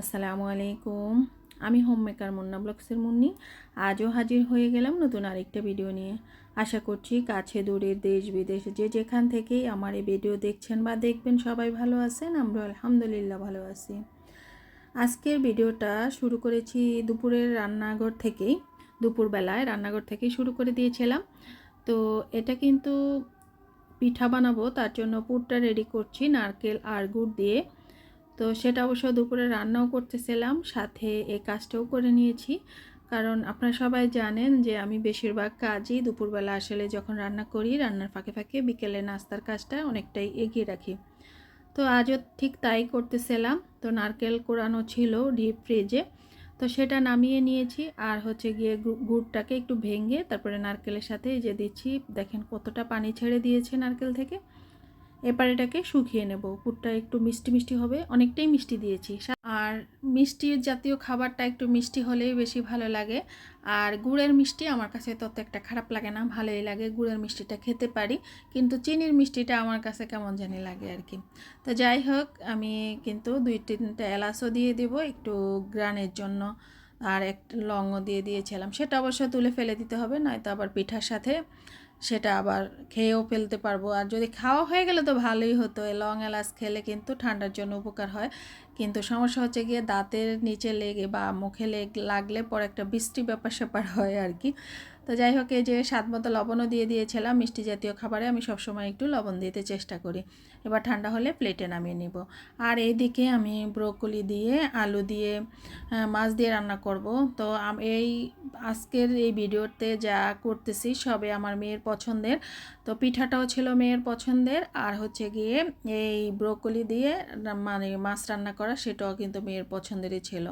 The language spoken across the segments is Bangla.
আসসালামু আলাইকুম। আমি হোম মেকার মুন্না ব্লগসের মুন্নি। আজও হাজির হয়ে গেলাম নতুন আরেকটা ভিডিও নিয়ে। আশা করছি কাছে দূরের দেশ বিদেশে যে যেখান থেকেই আমার এই ভিডিও দেখছেন বা দেখবেন সবাই ভালো আছেন আমরা আলহামদুলিল্লাহ ভালো আছি। আজকের ভিডিওটা শুরু করেছি দুপুরের রান্নাঘর থেকেই। দুপুরবেলায় রান্নাঘর থেকেই শুরু করে দিয়েছিলাম। তো এটা কিন্তু পিঠা বানাবো, তার জন্য পুরটা রেডি করছি, নারকেল আর গুড় দিয়ে। তো সেটা অবশ্য দুপুরে রান্নাও করতেছিলাম, সাথে এই কাজটাও করে নিয়েছি। কারণ আপনারা সবাই জানেন যে আমি বেশিরভাগ কাজই দুপুরবেলা আসলে যখন রান্না করি, রান্নার ফাঁকে ফাঁকে বিকেলে নাস্তার কাজটা অনেকটাই এগিয়ে রাখি। তো আজও ঠিক তাই করতেছিলাম। তো নারকেল কোরানো ছিল ডিপ ফ্রিজে। তো সেটা নামিয়ে নিয়েছি আর হচ্ছে গিয়ে গুড়টাকে একটু ভেঙে তারপরে নারকেলের সাথে যে দিচ্ছি, দেখেন কতটা পানি ছেড়ে দিয়েছে নারকেল থেকে। এবার এটাকে শুকিয়ে নেব। পুরটা একটু মিষ্টি মিষ্টি হবে, অনেকটাই মিষ্টি দিয়েছি। আর মিষ্টি জাতীয় খাবারটা একটু মিষ্টি হলেই বেশি ভালো লাগে। আর গুড়ের মিষ্টি আমার কাছে তত একটা খারাপ লাগে না, ভালোই লাগে। গুড়ের মিষ্টিটা খেতে পারি, কিন্তু চিনির মিষ্টিটা আমার কাছে কেমন জানি লাগে আর কি। তো যাই হোক, আমি কিন্তু দুই তিনটা এলাচও দিয়ে দেব, একটু গ্রানের জন্য। আর একটা লংও দিয়ে দিয়েছিলাম। সেটা অবশ্য তুলে ফেলে দিতে হবে, নয়তো আবার পিঠার সাথে সেটা আবার খেয়েও ফেলতে পারব। আর যদি খাওয়া হয়ে গেলে তো ভালোই হতো লং এলাচ খেলে কিন্তু ঠান্ডার জন্য উপকার হয়। কিন্তু সমস্যা হচ্ছে গিয়ে দাঁতের নিচে লেগে বা মুখে লেগ লাগলে পরে একটা বৃষ্টি ব্যাপার স্যাপার হয় আর কি। তো যাই হোক, এই যে স্বাদ মতো লবণও দিয়ে দিয়েছিলাম মিষ্টি জাতীয় খাবারে। আমি সবসময় একটু লবণ দিতে চেষ্টা করি। এবার ঠান্ডা হলে প্লেটে নামিয়ে নিব। আর এইদিকে আমি ব্রোকলি দিয়ে, আলু দিয়ে মাছ দিয়ে রান্না করব। তো এই আজকের এই ভিডিওতে যা করতেছি সবে আমার মেয়ের পছন্দের। তো পিঠাটাও ছিল মেয়ের পছন্দের, আর হচ্ছে গিয়ে এই ব্রোকলি দিয়ে মানে মাছ রান্না করা সেটাও কিন্তু মেয়ের পছন্দেরই ছিল।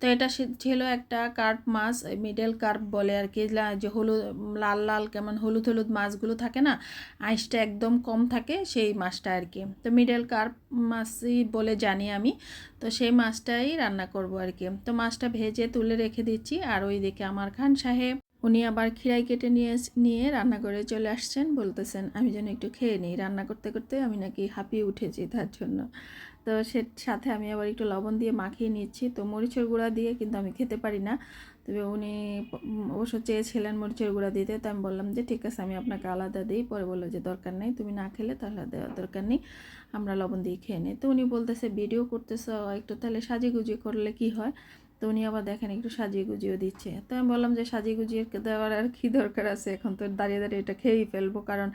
তো এটা ছিল একটা কার্প মাছ মিডল কার্প বলে আর কি যে হলুদ, লাল লাল কেমন হলুদ হলুদ মাছগুলো থাকে না, আইসটা একদম কম থাকে সেই মাছটা আর কি। তো মিডল কার্প মাছই বলে জানি আমি, তো সেই মাছটাই রান্না করব আর কি। তো মাছটা ভেজে তুলে রেখে দিচ্ছি, আর ওই দিকে আমার খান সাহেব উনি আবার খিরাই কেটে নিয়ে নিয়ে রান্না করে চলে আসছেন, বলতেছেন, আমি যেন একটু খেয়ে নিই, রান্না করতে করতে আমি নাকি হাঁপিয়ে উঠেছি তার জন্য। তো সে, সাথে আমি আবার একটু লবণ দিয়ে মাখিয়ে নিচ্ছি। তো মরিচের গুঁড়া দিয়ে কিন্তু আমি খেতে পারি না। তবে উনি অবশ্য চেয়েছিলেন মরিচের গুঁড়া দিতে তো আমি বললাম যে ঠিক আছে, আমি আপনাকে আলাদা দিই। পরে বলল যে দরকার নেই, তুমি না খেলে তাহলে দেওয়ার দরকার নেই, আমরা লবণ দিয়ে খেয়ে নিই। তো উনি বলতেছে, ভিডিও করতেছো একটু, তাহলে সাজিয়ে গুজিয়ে করলে কি হয়? তো উনি আবার দেখেন একটু সাজিয়ে গুজিয়েও দিচ্ছে। তো আমি বললাম যে সাজিয়ে গুজিয়ে দেওয়ার আর কী দরকার আছে? এখন তো দাঁড়িয়ে দাঁড়িয়ে এটা খেয়েই ফেলব, কারণ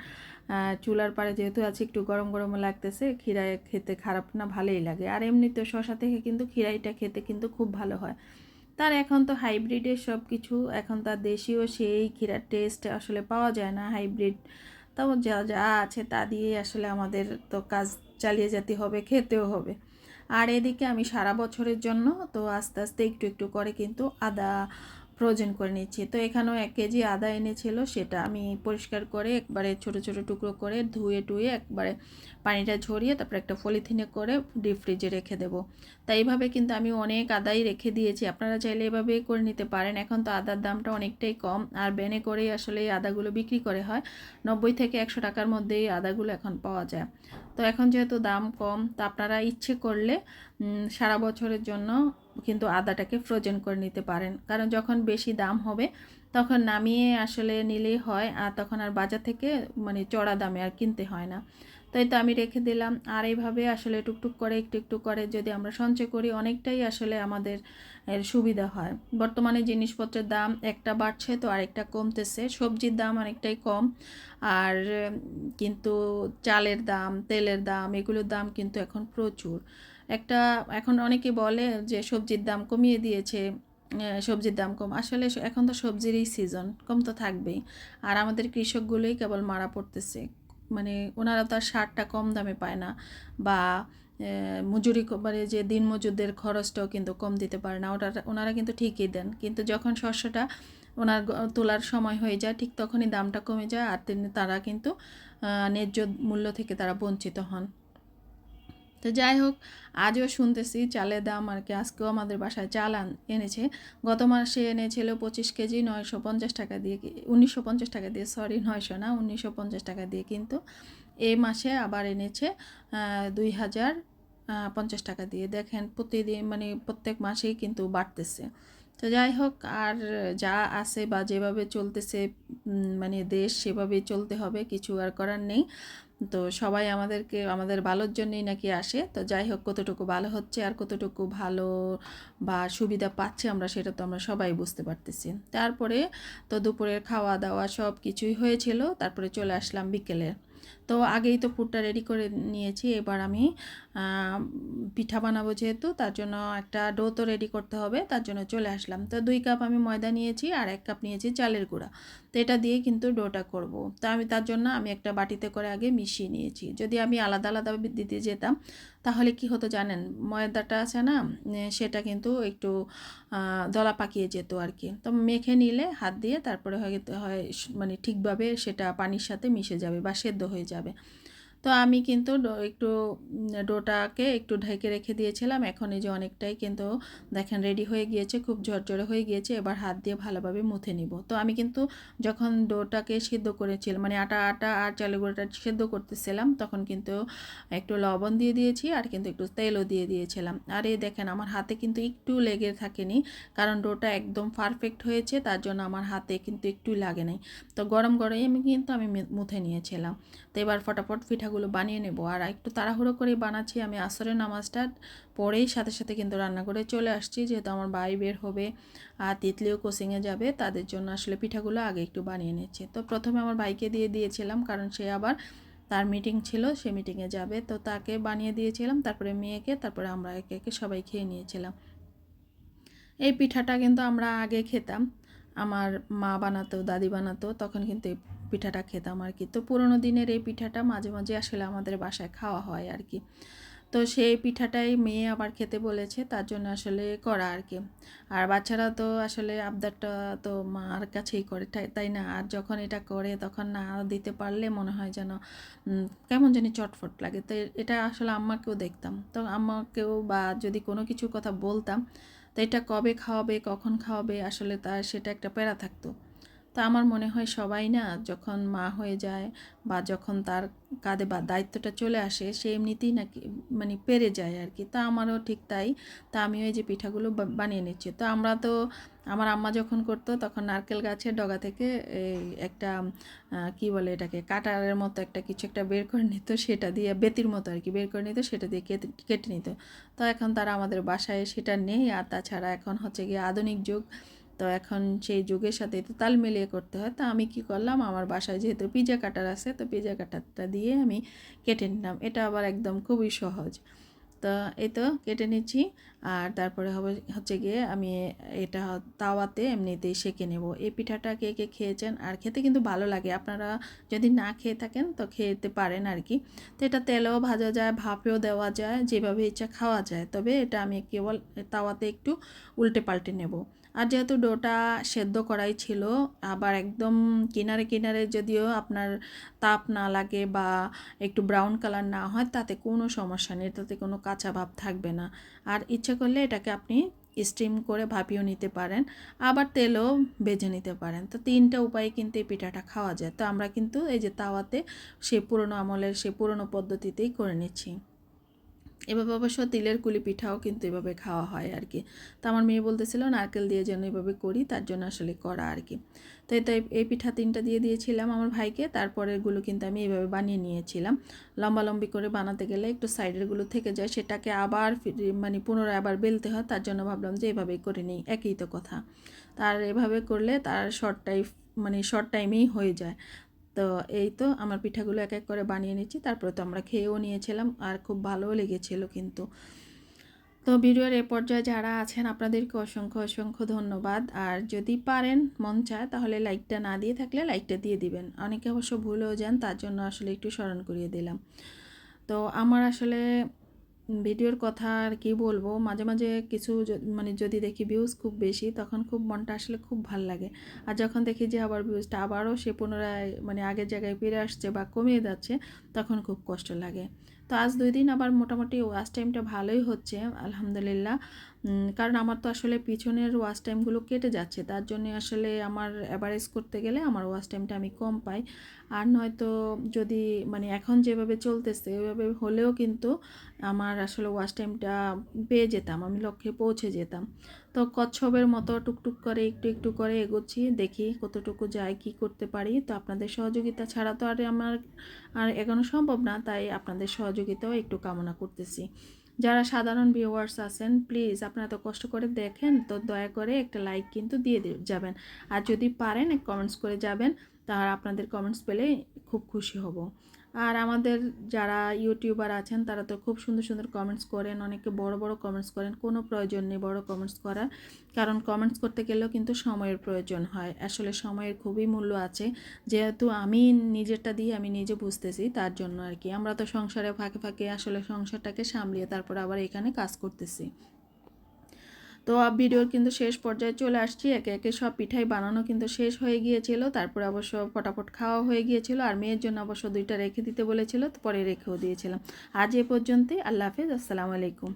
চুলার পাড়ে যেহেতু আছে, একটু গরম গরম লাগতেছে খিরাই খেতে খারাপ না, ভালোই লাগে। আর এমনিতে শশা থেকে কিন্তু খিরাইটা খেতে কিন্তু খুব ভালো হয়। তার এখন তো হাইব্রিডের সব কিছু এখন তার দেশীয় সেই ক্ষীরার টেস্ট আসলে পাওয়া যায় না, হাইব্রিড। তাও যা যা আছে তা দিয়ে আসলে আমাদের তো কাজ চালিয়ে যেতে হবে, খেতেও হবে। আর এদিকে আমি সারা বছরের জন্য তো আস্তে আস্তে একটু একটু করে কিন্তু আদা ফ্রোজেন করে নিচ্ছি। তো এখানেও এক কেজি আদা এনেছিল, সেটা আমি পরিষ্কার করে একবারে ছোট ছোট টুকরো করে ধুয়ে, টুয়ে একবারে পানিটা ঝরিয়ে তারপরে একটা পলিথিনে করে ডিপ ফ্রিজে রেখে দেবো। তাই এইভাবে কিন্তু আমি অনেক আদাই রেখে দিয়েছি। আপনারা চাইলে এভাবেই করে নিতে পারেন। এখন তো আদার দামটা অনেকটাই কম। আর বেনে করেই আসলে এই আদাগুলো বিক্রি করে হয়। নব্বই থেকে একশো টাকার মধ্যে এই আদাগুলো এখন পাওয়া যায়। তো এখন যেহেতু দাম কম, তো আপনারা ইচ্ছে করলে সারা বছরের জন্য কিন্তু আদাটাকে ফ্রোজেন করে নিতে পারেন। কারণ যখন বেশি দাম হবে, তখন নামিয়ে আসলে নিলেই হয়, আর তখন আর বাজার থেকে মানে চড়া দামে আর কিনতে হয় না। তাই তো আমি রেখে দিলাম। আর এইভাবে আসলে টুকটুক করে, একটু একটু করে যদি আমরা সঞ্চয় করি, অনেকটাই আসলে আমাদের, এর সুবিধা হয়। বর্তমানে জিনিসপত্রের দাম একটা বাড়ছে তো আরেকটা কমতেছে। সবজির দাম অনেকটাই কম। আর, কিন্তু চালের দাম, তেলের দাম, এগুলোর দাম কিন্তু এখন প্রচুর। একটা, এখন অনেকে বলে যে সবজির দাম কমিয়ে দিয়েছে সবজির দাম কম। আসলে এখন তো সবজিরই সিজন কম তো থাকবেই। আর আমাদের কৃষকগুলোই কেবল মারা পড়তেছে। মানে ওনারা তার সারটা কম দামে পায় না বা মজুরি মানে যে দিন মজুরদের খরচটাও কিন্তু কম দিতে পারে না। ওটা ওনারা কিন্তু ঠিকই দেন। কিন্তু যখন শস্যটা ওনার তোলার সময় হয়ে যায়, ঠিক তখনই দামটা কমে যায়, আর তারা কিন্তু ন্যায্য মূল্য থেকে তারা বঞ্চিত হন। তো যাই হোক, আজও শুনতেছি চালের দাম আর কি, আজকেও আমাদের বাসায় চাল এনেছে। গত মাসে এনেছিল পঁচিশ কেজি নয়শো পঞ্চাশ টাকা দিয়ে উনিশশো পঞ্চাশ টাকা দিয়ে সরি নয়শো না, উনিশশো পঞ্চাশ টাকা দিয়ে কিন্তু এ মাসে আবার এনেছে দুই হাজার পঞ্চাশ টাকা দিয়ে। দেখেন প্রতিদিন মানে প্রত্যেক মাসেই কিন্তু বাড়তেছে। তো যাই হোক, আর যা আছে বা যেভাবে চলতেছে মানে দেশ সেভাবে চলতে হবে, কিছু আর করার নেই। তো সবাই আমাদেরকে, আমাদের ভালোর জন্যই নাকি আসে। তো যাই হোক, কতটুকু ভালো হচ্ছে আর কতটুকু ভালো বা সুবিধা পাচ্ছে আমরা সেটা তো আমরা সবাই বুঝতে পারতেছি। তারপরে তো দুপুরের খাওয়া দাওয়া সব কিছুই হয়েছিল, তারপরে চলে আসলাম বিকেলে। তো আগেই তো পুরটা রেডি করে নিয়েছি। এবার আমি পিঠা বানাবো যেহেতু, তার জন্য একটা ডো তো রেডি করতে হবে, তার জন্য চলে আসলাম। তো দুই কাপ আমি ময়দা নিয়েছি আর এক কাপ নিয়েছি চালের গুঁড়া। তো এটা দিয়ে কিন্তু ডোটা করব। তো আমি, তার জন্য আমি একটা বাটিতে করে আগে মিশিয়ে নিয়েছি। যদি আমি আলাদা আলাদা দিতে যেতাম, তাহলে কি হতো জানেন? ময়দাটা আছে না সেটা কিন্তু একটু দলা পাকিয়ে যেত আর কি। তো মেখে নিলে, হাত দিয়ে তারপরে হয় মানে ঠিকভাবে সেটা পানির সাথে মিশে যাবে বা সেদ্ধ হয়ে যাবে। যাবে। তো আমি কিন্তু একটু ডোটাকে একটু ঢেকে রেখে দিয়েছিলাম। এখন এই যে অনেকটাই কিন্তু দেখেন রেডি হয়ে গিয়েছে, খুব ঝরঝরে হয়ে গিয়েছে, এবার হাত দিয়ে ভালোভাবে মুথে নিব। তো আমি কিন্তু যখন ডোটাকে সিদ্ধ করেছিলাম মানে আটা আটা আর চালের গুঁড়োটা সিদ্ধ করতেছিলাম, তখন কিন্তু একটু লবণ দিয়ে দিয়েছি আর কিন্তু একটু তেলও দিয়ে দিয়েছিলাম। আর এই দেখেন আমার হাতে কিন্তু একটু লেগে থাকেনি, কারণ ডোটা একদম পারফেক্ট হয়েছে, তার জন্য আমার হাতে কিন্তু একটু লাগে নাই। তো গরম গরমে আমি কিন্তু আমি মুথে নিয়েছিলাম। তো এবার ফটাফট পিঠাগুলো বানিয়ে নেব। আর একটু তাড়াহুড়ো করে বানাচ্ছি আমি আসরের নামাজটা। পরেই সাথে সাথে কিন্তু রান্না করে চলে আসছি, যেহেতু আমার ভাই বের হবে আর তিতলিও কোচিংয়ে যাবে, তাদের জন্য আসলে পিঠাগুলো আগে একটু বানিয়ে নিচ্ছি। তো প্রথমে আমার ভাইকে দিয়ে দিয়েছিলাম, কারণ সে আবার তার মিটিং ছিল, সে মিটিংয়ে যাবে। তো তাকে বানিয়ে দিয়েছিলাম, তারপরে মেয়েকে, তারপরে আমরা একে একে সবাই খেয়ে নিয়েছিলাম। এই পিঠাটা কিন্তু আমরা আগে খেতাম। আমার মা বানাতো, দাদি বানাতো, তখন কিন্তু এই পিঠাটা খেতাম আর কি। তো পুরোনো দিনের এই পিঠাটা মাঝে মাঝে আসলে আমাদের বাসায় খাওয়া হয় আর কি। তো সেই পিঠাটাই মেয়ে আবার খেতে বলেছে, তার জন্য আসলে করা আর কি। আর বাচ্চারা তো আসলে আবদারটা তো মার কাছেই করে, তাই না? আর যখন এটা করে তখন না দিতে পারলে মনে হয় যেন কেমন জানি চটফট লাগে। তো এটা আসলে আম্মাকেও দেখতাম। তো আম্মাকেও বা যদি কোনো কিছুর কথা বলতাম তো এটা কবে খাওয়াবে কখন খাওয়াবে আসলে তার সেটা একটা প্যারা থাকতো। তা আমার মনে হয় সবাই না যখন মা হয়ে যায় বা যখন তার কাঁধে বা দায়িত্বটা চলে আসে, সে এমনিতেই নাকি মানে পেরে যায় আর কি তা আমারও ঠিক তাই। তা আমি ওই যে পিঠাগুলো বানিয়ে নিচ্ছি। তো আমরা তো, আমার আম্মা যখন করতো তখন নারকেল গাছের ডগা থেকে একটা কি বলে এটাকে, কাটারের মতো একটা কিছু একটা বের করে নিত, সেটা দিয়ে বেতির মতো আর কি বের করে নিত, সেটা দিয়ে কেটে কেটে নিত। তো এখন তারা আমাদের বাসায় সেটা নেই। আর তাছাড়া এখন হচ্ছে গিয়ে আধুনিক যুগ। তো এখন সেই যুগের সাথে তো তাল মিলিয়ে করতে হয়। তো আমি কি করলাম? আমার বাসায় যেহেতু পিজা কাটার আছে, তো পিজা কাটারটা দিয়ে আমি কেটে নিলাম। এটা আবার একদম খুবই সহজ। তো এই তো কেটে নিচ্ছি। আর তারপরে হবে, হচ্ছে গিয়ে আমি এটা তাওয়াতে এমনিতেই সেঁকে নেব। এই পিঠাটা কে কে খেয়েছেন আর খেতে কিন্তু ভালো লাগে। আপনারা যদি না খেয়ে থাকেন তো খেতে পারেন আর কি। তো এটা তেলেও ভাজা যায়, ভাপেও দেওয়া যায়, যেভাবে ইচ্ছা খাওয়া যায়। তবে এটা আমি কেবল তাওয়াতে একটু উল্টে পাল্টে নেব। আর যেহেতু ডোটা সেদ্ধ করাই ছিল, আবার একদম কিনারে কিনারে যদিও আপনার তাপ না লাগে বা একটু ব্রাউন কালার না হয়, তাতে কোনো সমস্যা নেই। তাতে কোনো কাঁচা ভাব থাকবে না। আর ইচ্ছে করলে এটাকে আপনি স্টিম করে ভাপিয়েও নিতে পারেন, আবার তেলও বেজে নিতে পারেন। তো তিনটা উপায়ে কিন্তু এই পিঠাটা খাওয়া যায়। তো আমরা কিন্তু এই যে তাওয়াতে সেই পুরনো আমলের সেই পুরনো পদ্ধতিতেই করে নিচ্ছি। এভাবে অবশ্য তিলের কুলি পিঠাও কিন্তু এভাবে খাওয়া হয় আর কি। তো আমার মেয়ে বলতেছিল, নারকেল দিয়ে যেন এভাবে করি, তার জন্য আসলে করা আর কি। তো এই তো এই- পিঠা তিনটা দিয়ে দিয়েছিলাম আমার ভাইকে, তারপরেরগুলো কিন্তু আমি এইভাবে বানিয়ে নিয়েছিলাম। লম্বা লম্বি করে বানাতে গেলে একটু সাইডেরগুলো থেকে যায়, সেটাকে আবার মানে পুনরায় আবার বেলতে হয়, তার জন্য ভাবলাম যে এভাবেই করে নিই, একই তো কথা। তার এভাবে করলে তার শর্ট টাইপ মানে শর্ট টাইমেই হয়ে যায়। তো এই তো আমার পিঠাগুলো এক এক করে বানিয়ে নিচ্ছি। তারপরে তো আমরা খেয়েও নিয়েছিলাম আর খুব ভালোও লেগেছিল কিন্তু। তো ভিডিওর এ পর্যায়ে যারা আছেন, আপনাদেরকে অসংখ্য অসংখ্য ধন্যবাদ। আর যদি পারেন, মন চায়, তাহলে লাইকটা না দিয়ে থাকলে লাইকটা দিয়ে দিবেন। অনেকে অবশ্য ভুলেও যান, তার জন্য আসলে একটু স্মরণ করিয়ে দিলাম। তো আমার আসলে ভিডিওর কথা আর কি বলব, মাঝে মাঝে কিছু মানে যদি দেখি ভিউজ খুব বেশি, তখন খুব মনটা আসলে খুব ভালো লাগে। আর যখন দেখি যে আবার ভিউজটা আবারও সে পুনরায় মানে আগের জায়গায় ফিরে আসছে বা কমিয়ে যাচ্ছে, তখন খুব কষ্ট লাগে। তো আজ দুই দিন আবার মোটামুটি ওয়াচ টাইমটা ভালোই হচ্ছে, আলহামদুলিল্লাহ। কারণ আমার তো আসলে পিছনের ওয়াচ টাইমগুলো কেটে যাচ্ছে, তার জন্য আসলে আমার অ্যাভারেজ করতে গেলে আমার ওয়াচ টাইমটা আমি কম পাই। আর নয়তো যদি মানে এখন যেভাবে চলতেছে, ওইভাবে হলেও কিন্তু আমার আসলে ওয়াচ টাইমটা পেয়ে যেতাম, আমি লক্ষ্যে পৌঁছে যেতাম। তো কচ্ছপের মতো টুকটুক করে, একটু একটু করে এগোচ্ছি, দেখি কতটুকু যায়, কি করতে পারি। তো আপনাদের সহযোগিতা ছাড়া তো আর আমার আর এগোনো সম্ভব না, তাই আপনাদের সহযোগিতাও একটু কামনা করতেছি। যারা সাধারণ ভিউয়ার্স আছেন প্লিজ আপনারা তো কষ্ট করে দেখেন, তো দয়া করে একটা লাইক কিন্তু দিয়ে যাবেন। আর যদি পারেন কমেন্টস করে যাবেন, তাহলে আপনাদের কমেন্টস পেলে খুব খুশি হব। আর আমাদের যারা ইউটিউবার আছেন, তারা তো খুব সুন্দর সুন্দর কমেন্টস করেন, অনেকে বড় বড় কমেন্টস করেন, কোনো প্রয়োজন নেই বড় কমেন্টস করার। কারণ কমেন্টস করতে গেলেও কিন্তু সময়ের প্রয়োজন হয়। আসলে সময়ের খুবই মূল্য আছে। যেহেতু আমি নিজেরটা দিয়ে আমি নিজে বুঝতেছি, তার জন্য আর কি। আমরা তো সংসারে ফাঁকে ফাঁকে আসলে সংসারটাকে সামলিয়ে তারপর আবার এখানে কাজ করতেছি। তো ভিডিওর কিন্তু শেষ পর্যায়ে চলে আসছি। একে একে সব পিঠাই বানানো কিন্তু শেষ হয়ে গিয়েছিল। তারপরে অবশ্য ফটাফট খাওয়া হয়ে গিয়েছিল আর মেয়ের জন্য অবশ্য দুইটা রেখে দিতে বলেছিল, তো পরে রেখেও দিয়েছিলাম। আজ এ পর্যন্তই, আল্লাহ হাফেজ, আসসালামু আলাইকুম।